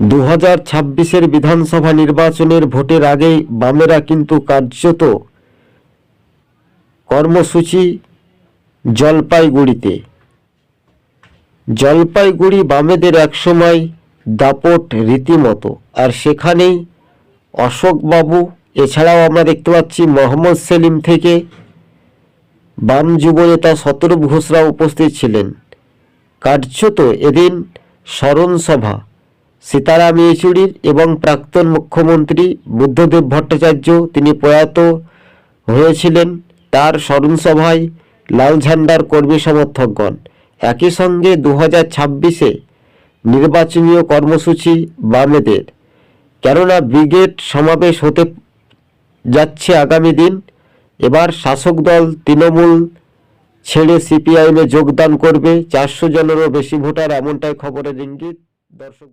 দু হাজার ছাব্বিশের বিধানসভা নির্বাচনের ভোটের আগেই বামেরা কিন্তু কার্যত কর্মসূচি জলপাইগুড়িতে। জলপাইগুড়ি বামেদের একসময় দাপট রীতিমতো। আর সেখানেই অশোকবাবু, এছাড়াও আমরা দেখতে পাচ্ছি মোহাম্মদ সেলিম থেকে বাম যুবনেতা শতরূপ ঘোষরা উপস্থিত ছিলেন। কার্যত এদিন স্মরণ সভা সীতারাম ইয়েচুরির এবং প্রাক্তন মুখ্যমন্ত্রী বুদ্ধদেব ভট্টাচার্য তিনি প্রয়াত হয়েছিলেন তার স্মরণ সভায় লাল ঝান্ডার কর্মী সমর্থকগণ। একই সঙ্গে দু হাজার ছাব্বিশে নির্বাচনীয় কর্মসূচি বামেদের। কেননা ব্রিগেড সমাবেশ হতে যাচ্ছে আগামী দিন, এবার শাসক দল তৃণমূল ছেড়ে সিপিআইএমে যোগদান করবে। চারশো জনেরও বেশি ভোটার, এমনটাই খবরের ইঙ্গিত। দর্শক